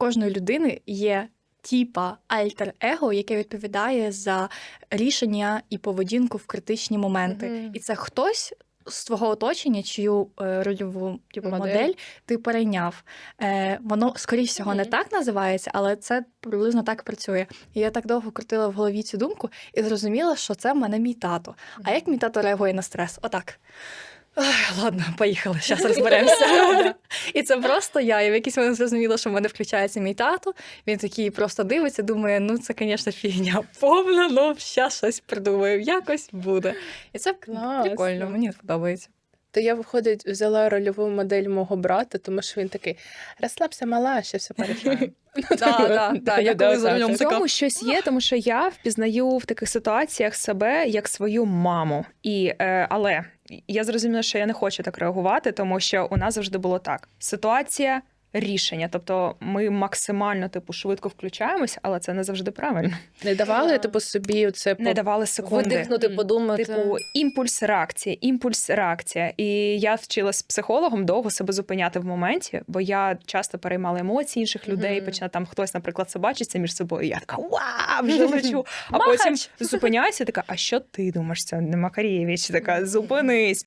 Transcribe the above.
кожної людини є типа альтер-его, яке відповідає за рішення і поведінку в критичні моменти. Мгм. І це хтось. З твого оточення, чию е, рольову типу, Модель. модель. ти перейняв. Е, воно, скоріш всього, не так називається, але це приблизно так працює. І я так довго крутила в голові цю думку і зрозуміла, що це в мене мій тато. А як мій тато реагує на стрес? Отак. Ах, Ладно, поїхали, зараз розберемося. І це просто я. І в якийсь момент зрозуміла, що в мене включається мій тато. Він такий просто дивиться, думає, ну це, звісно, фігня повна, ну зараз щось придумаю, якось буде. І це Клас. прикольно, мені подобається. То я, виходить, взяла рольову модель мого брата, тому що він такий: розслабся, мала, ще все порішаємо. Да, да, да, я коли В цьому щось є, тому що я впізнаю в таких ситуаціях себе як свою маму. І, е, але я зрозуміла, що я не хочу так реагувати, тому що у нас завжди було так: ситуація. Рішення, тобто ми максимально типу швидко включаємося, але це не завжди правильно. Не давали типу собі це Не давали секунди. Видихнути, подумати. Типу, імпульс, реакція, імпульс, реакція. І я вчилась з психологом довго себе зупиняти в моменті, бо я часто переймала емоції інших людей. Мгм. Почне там хтось, наприклад, собачиться між собою. і Я така вау, вже лечу. А потім зупиняюся, така, а що ти думаєш? Це не Макарєвич? Така, зупинись.